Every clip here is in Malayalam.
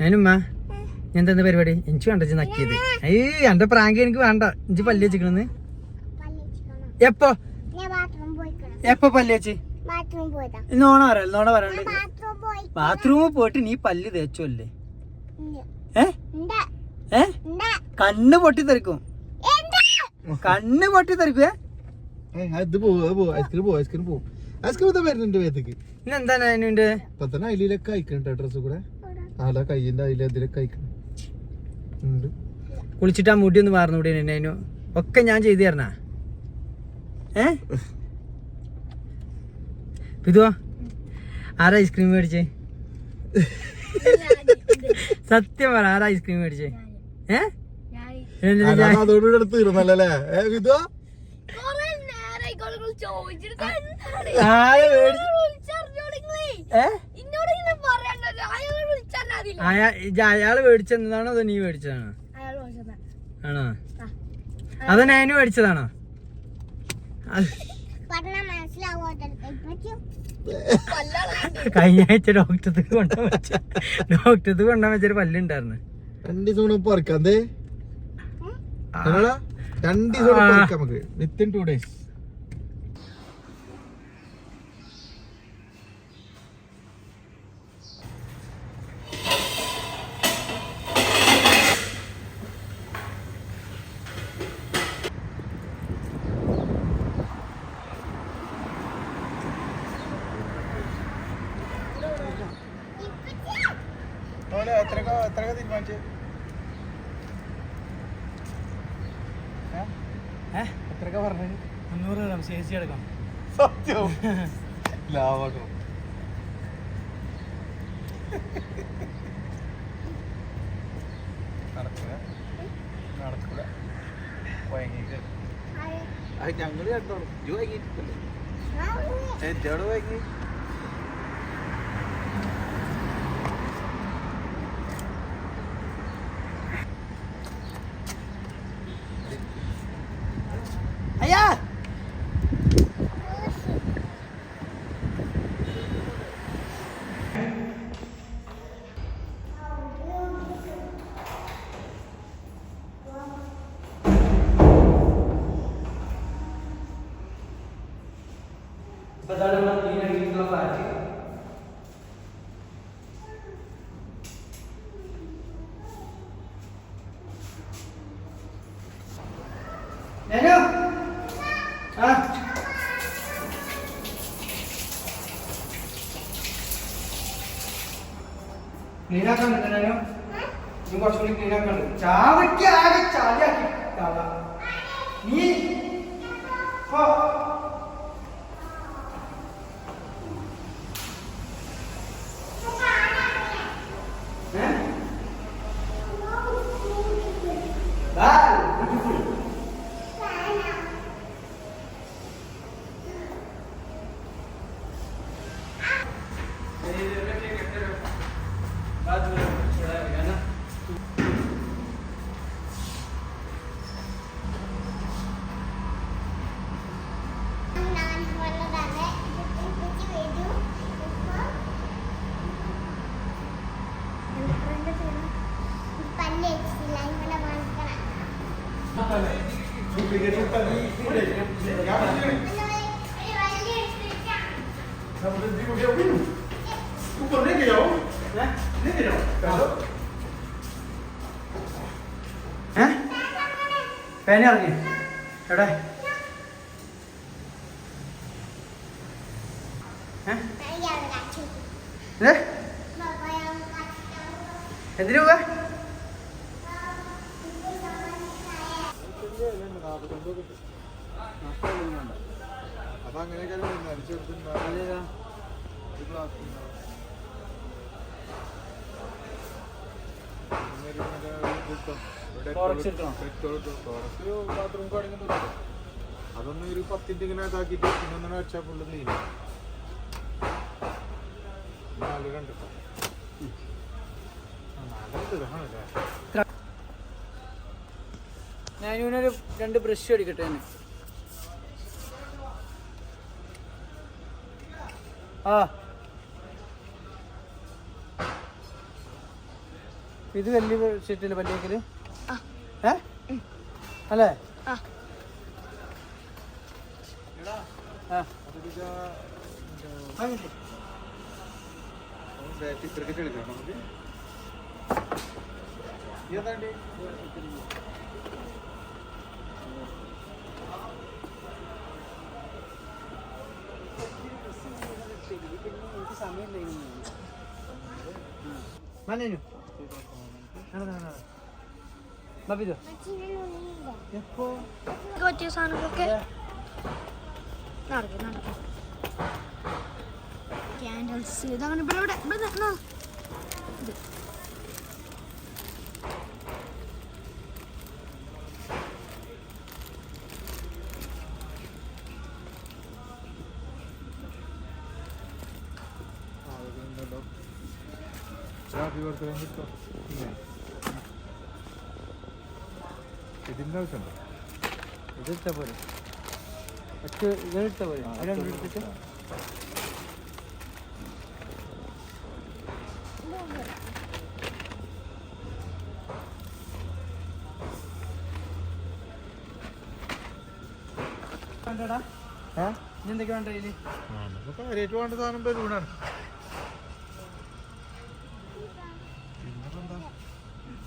ഞാനുമ്മ ഞാൻ എന്താ പരിപാടി? എനിക്ക് വേണ്ട ഇജ്ജ് നക്കിയത്. ഏയ് എന്റെ പ്രാങ്ക് എനിക്ക് വേണ്ട. ഇഞ്ചി പല്ലി വെച്ചിക്കണെന്ന്. എപ്പോ? എപ്പോ പല്ലി വെച്ചി? നോണ പറയാ നോണ പറയാണ്ട് ബാത്റൂമിൽ പോയിട്ട് നീ പല്ല് തേച്ചല്ലേ. ഏ. ഏ. കണ്ണ് പൊട്ടി തെറിക്കും. കണ്ണ് പൊട്ടി തെറിക്കുവേ അത് പോവും ഐസ്ക്രീം പോവും ഐസ്ക്രീം പോവും. ഐസ്ക്രീം വരുന്നുണ്ട് വേദക്ക് അതിനുണ്ട്? ഇപ്പൊ തന്നെ അയിലൊക്കെ അയക്കണ്ട ഡ്രസ് കൂടെ. അല്ല കയ്യിന്റെ അയില ഇതിലൊക്കെ അയക്കണം ഉണ്ട്. കുളിച്ചിട്ട് ആ മുടി ഒന്ന് മാറുന്നു കൂടി അതിനു. ഒക്കെ ഞാൻ ചെയ്തു തരണ? ഏ? ഇതുവാ ആരാ ഐസ്ക്രീം മേടിച്ചേ? സത്യം പറ ആരാ ഐസ്ക്രീം മേടിച്ചേ? ഏ? അതോടുകൂടി എടുത്ത് തീർന്നല്ലേ ചോദിച്ചിട്ട്. ഏ? അയാൾ മേടിച്ചതാണോ അതോ നീ മേടിച്ചതാണോ. ആണോ? അതോ ഞാനും മേടിച്ചതാണോ? അത് കഴിഞ്ഞ ആഴ്ച ഡോക്ടർക്ക് കൊണ്ടുപോകാൻ വെച്ച. ഡോക്ടർക്ക് കൊണ്ടുപോകാൻ വെച്ചൊരു പല്ലുണ്ടായിരുന്നു. രണ്ട് ദിവസം കൂടെ പറിക്കാം ഞങ്ങളാ രണ്ട് ദിവസം നമുക്ക്. വിത്തിൻ ടു ഡേയ്സ് എത്രയൊക്കെ പറഞ്ഞത് മുന്നൂറ് ഗ്രാം സി സി എടുക്കാം സത്യം? ലാഭം നടക്കൂല. നടക്കൂല. വൈകിട്ട്. ഞങ്ങൾ കണ്ടോളൂ. ഇജ് വൈകിട്ടില്ലേ എന്നോട് വൈകി അയ്യാ ആ ക്ലീൻ ആക്കാൻ ഞാനോ നീ കുറച്ചുകൂടി ക്ലീനാക്കാൻ ചാവയ്ക്ക് ആകെ ചാലിയാക്കി ചാവ നീ പോ ഏ? Bye. Beautiful. ഞാൻ വന്നതാണ്. ഇപ്പച്ചി വരൂ. ഇപ്പൊ എന്താ ചെയ്യണം? പല്ല് വെച്ചിട്ടില്ല. ഇങ്ങനെ കാണിക്കണം. അല്ല, ഒരു വണ്ടി എടുത്തിട്ടാ. ഏ? പേന ഇറങ്ങി എവിടെ. എന്തിനു പോവാ അപ്പൊ അങ്ങനെയൊക്കെ അടിച്ചെടുത്തിട്ടുണ്ടാവും അതൊന്നും ഒരു പത്തിന്റെ ഇങ്ങനെ ഇതാക്കിട്ട് പിന്നെ ഒന്നും അടിച്ചാൽ പുള്ളി ക്ലീൻ നാല് കണ്ടിട്ടോ നാല് ദൃഹമാണല്ലേ ഞാൻ ഇവനൊരു രണ്ട് ബ്രഷ് അടിക്കട്ടെ ഞാൻ ആ. ഇത് വലിയ ഷീറ്റിൽ പല്ലിയേക്കൽ. ഏ? അല്ലേ? ക്രിക്കറ്റ് കളിക്കണം നമുക്ക് പറ്റിയ സാധനങ്ങളൊക്കെ നടക്കും നടക്കും. ക്യാൻഡൽസ് ഇതങ്ങനെ ഇവിടെ ഇവിടെ ഇവിടെ ഹാപ്പി ബർത്ത്ഡേ കിട്ടോ ഇതിന്റെ ആവശ്യമുണ്ടോ ഇതെടുത്താൽ പോലെ ഒറ്റ ഇതെടുത്ത പോലെ അത് രണ്ടും എടുത്തിട്ട് വേണ്ടടാ ആ ഇനി എന്തൊക്കെ വേണ്ട നമുക്ക് കാര്യമായിട്ട് വേണ്ട സാധനം ബലൂണാണ് പിന്നെന്താ ഏ? പിന്നെ ബന്ധുട്ടാറ ഏത്?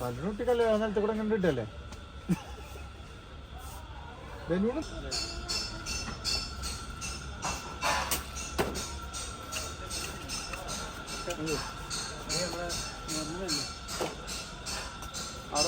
ബലൂൺ ഒട്ടിക്കല്ലേ? ആ നിലത്ത് കൂടെ കണ്ടിട്ടല്ലേ ബലൂൺ? ഇത് നമ്മുടെ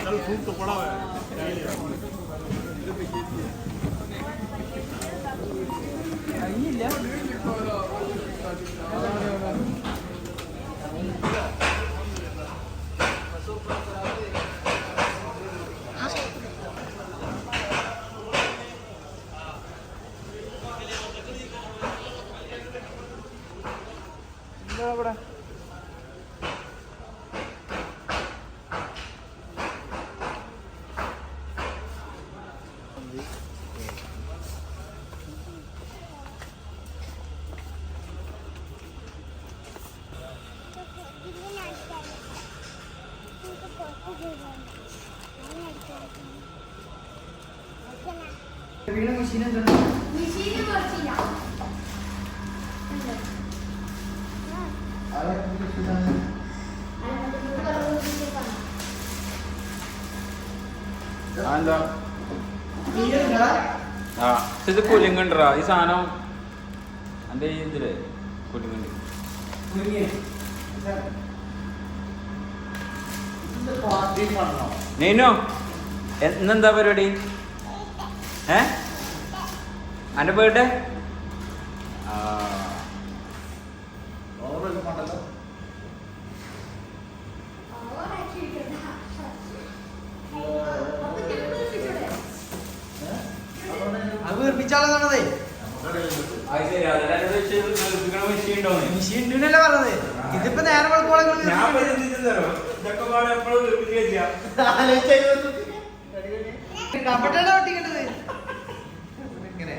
चल खूब तो पड़ा है കഴിഞ്ഞില്ല എന്താ ഇവിടെ വീണ മെഷീൻ എന്താ? ആ ഇത് കുലുങ്ങണ്ടാ ഈ സാധനം എന്റെ ഈ ഇതിൽ? കുലുങ്ങുണ്ട് നീനു ഇന്നെന്താ പരിപാടി? ഏ? അന്റെ ബർത്ത്ഡേ ആ ഉണ്ടെന്നല്ലേ പറഞ്ഞത്. ഇതിപ്പോ നേരെ വെളുക്കോളം ഞാൻ പരിചയിച്ചു തരോ ഇതൊക്കെ പാടെ എപ്പോഴും കപ്പട്ടയുടെ ഒട്ടിക്കേണ്ടത് ഇങ്ങനെ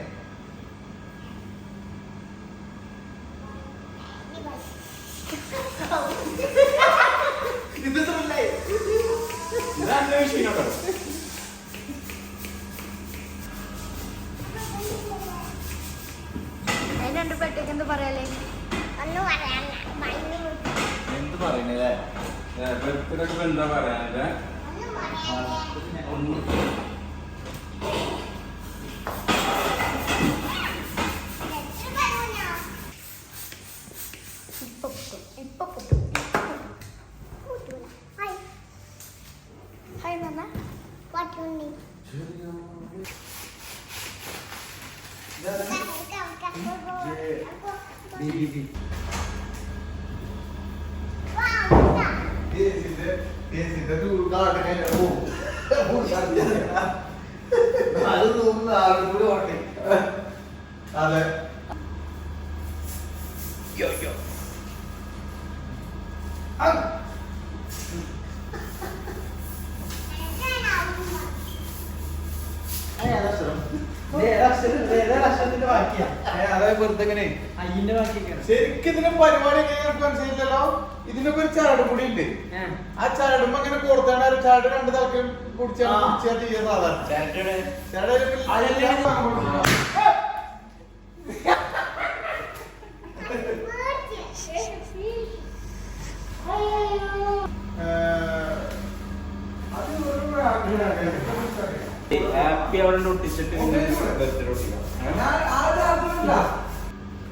ഇത് ത്രില്ലേ ഇതാണ് മെഷീൻ കേട്ടോ അതിന് രണ്ട് പെട്ടേക്ക് എന്താ പറയാലേ? എന്ത് പറയുന്നേ ബർത്ത്ഡേ എന്താ പറയാനല്ലേ? ഇപ്പൊ പൊട്ടും ഇപ്പൊ പൊട്ടും ഹായ് നന്ന അതെ അതായത് കൂടി ഇങ്ങനെ അയ്യന്റെ ബാക്കിയൊക്കെയാണ്. ശരിക്കും ഇതിന്റെ പരിപാടി മനസ്സിലല്ലോ ഇതിനൊക്കെ ഒരു ചരട് കൂടി ഉണ്ട്. ആ ചരടുമ്പോ അങ്ങനെ കൊടുത്താണ്? ആ ചരട് രണ്ട് തലക്കും കുടിച്ചാൽ. കുടിച്ചാൽ ചെയ്യാൻ സാധാരണ ചരട്. ഹാപ്പി അവരുടെ ഒട്ടിച്ചിട്ട് ബർത്ത്ഡേ ഒട്ടിക്കാം.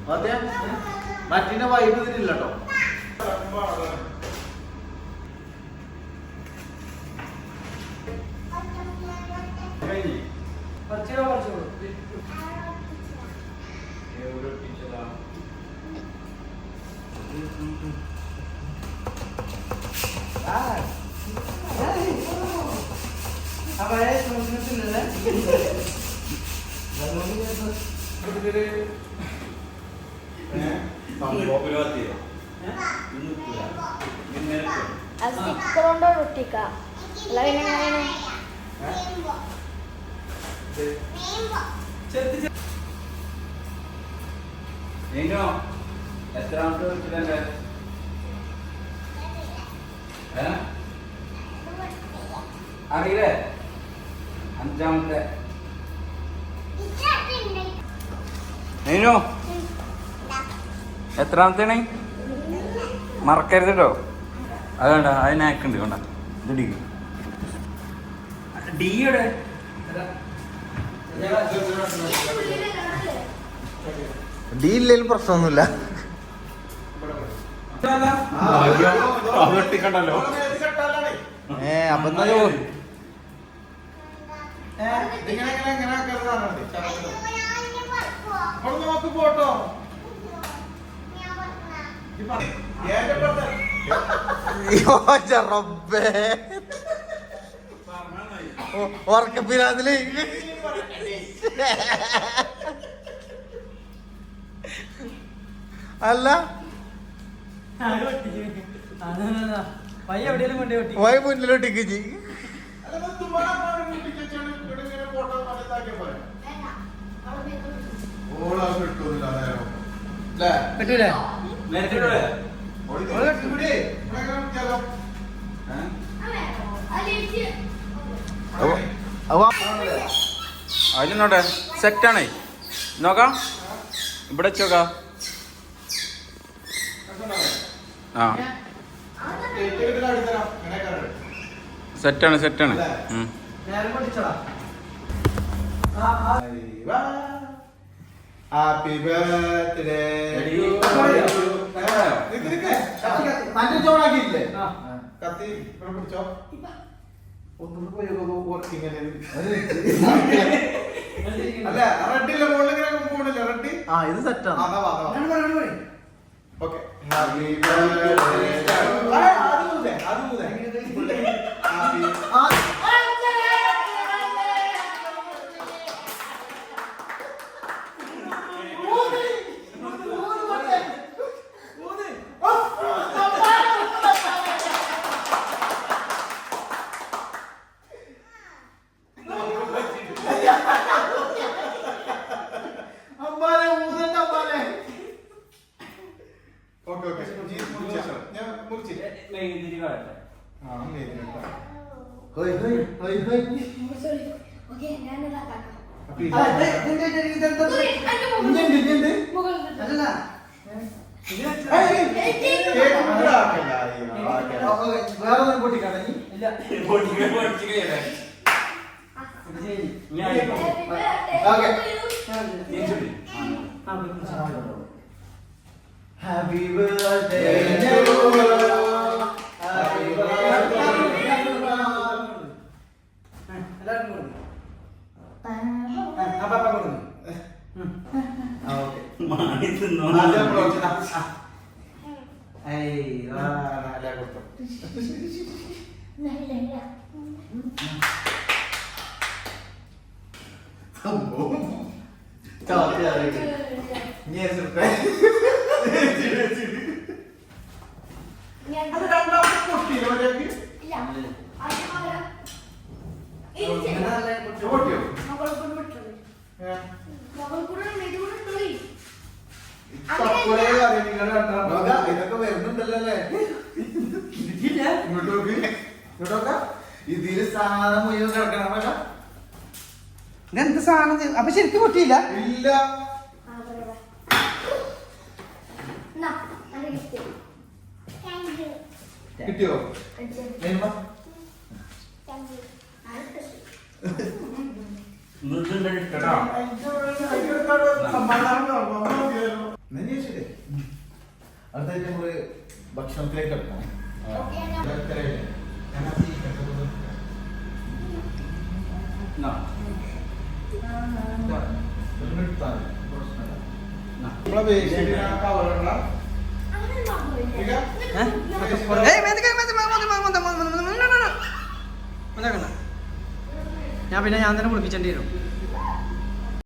അതെ മറ്റിന്റെ വൈബ് കേട്ടോ എവിടെ ഒട്ടിച്ചതാ ആ പഴയ സ്മോക്കിനത്തില്ലേ ആ സ്റ്റിക്കർ കൊണ്ട് ഒട്ടിക്കാം. അല്ല പിന്നെ എങ്ങനെയാണ്? നീനോ എത്രാമത്തെ വീട്ടിലെ അറിയില്ലേ? അഞ്ചാമത്തെ. നീനോ എത്രാമത്തെയാണ് മറക്കരുത് കേട്ടോ അത് വേണ്ട അത് നാക്കുണ്ട് വേണ്ട ഇത് ഡി ഡിയുടെ ഡി ഇല്ലെങ്കിലും പ്രശ്നമൊന്നുമില്ല. ഏ അപ്പൊ ഇങ്ങനെ ഇങ്ങനെ നോക്ക് പോട്ടോ. അല്ല. എവിടെയെങ്കിലും കൊണ്ടേ ഒട്ടി പോയി. മുന്നിലോട്ടിക്ക് ജി കിട്ടൂലേ? അതിനോട്ടെ സെറ്റാണേ നോക്കാം. ഇവിടെ വെച്ചോക്ക ആ. സെറ്റാണ് സെറ്റാണ് ഹാപ്പി ബർത്ത്ഡേ ചോണാക്കിയില്ലേ ആ. കത്തി പിടിച്ചോ. ഒന്നുകൂടി പോയി വർക്കിംഗ് അല്ല? റെഡില്ല മുകളിൽ ഇങ്ങനെ പോണില്ല റെഡി? ആ ഇത് സെറ്റാണ്. ഓക്കെ അത് അത് ഞാൻ മുറിച്ചില്ല മെയ്തിരി വേണ്ട ആ മെയ്തിരി ഹോയ് ഹോയ് ഹോയ് ഹോയ്. സോറി ഓക്കേ ഞാൻ അതാ കാക്കാം വേറൊന്നും പൊട്ടിക്കാണെ okay. Happy birthday happy birthday എല്ലാവർക്കും കൊടുക്ക്. ആ, ആ, പാപ്പ കൊടുക്ക്. ഉം. ആ ഓക്കേ മാണി തിന്നോ. ആദ്യം നമ്മൾ വെച്ചതാ. ആ, ഏയ്, ആ, വാ. നല്ല കൊടുത്തു. സംഭവം. ചാത്തി അറിയില്ല ഇനി എസിർത്തെ. അത് രണ്ടാമത്തെ പൊട്ടിയില്ലേ ഒരാൾക്ക്? ഇങ്ങനെ നല്ല ഇത് പൊട്ടിയോ? ഏ. തപ്പുഴേ അറിയാം നിങ്ങൾ രണ്ടാമത്. നോക്ക ഇതൊക്കെ വരുന്നുണ്ടല്ലോ അല്ലേ ഇല്ല. ഇങ്ങോട്ട് നോക്ക്. ഇങ്ങോട്ട് നോക്കാം. ഇതിൽ സാധനം മുഴുവൻ കിടക്കണം നോക്ക ഇതെന്ത് സാധനം ഇത്? അപ്പൊ ശരിക്കും പൊട്ടിയില്ല ഇല്ല കിട്ടിയോ നിർത്തുന്നുണ്ട് കേട്ടോ. അടുത്തായിട്ട് നമ്മൾ ഭക്ഷണത്തിലേക്ക് കിടക്കണം ഞാൻ പിന്നെ ഞാൻ തന്നെ കുളിപ്പിച്ചേണ്ടി വരും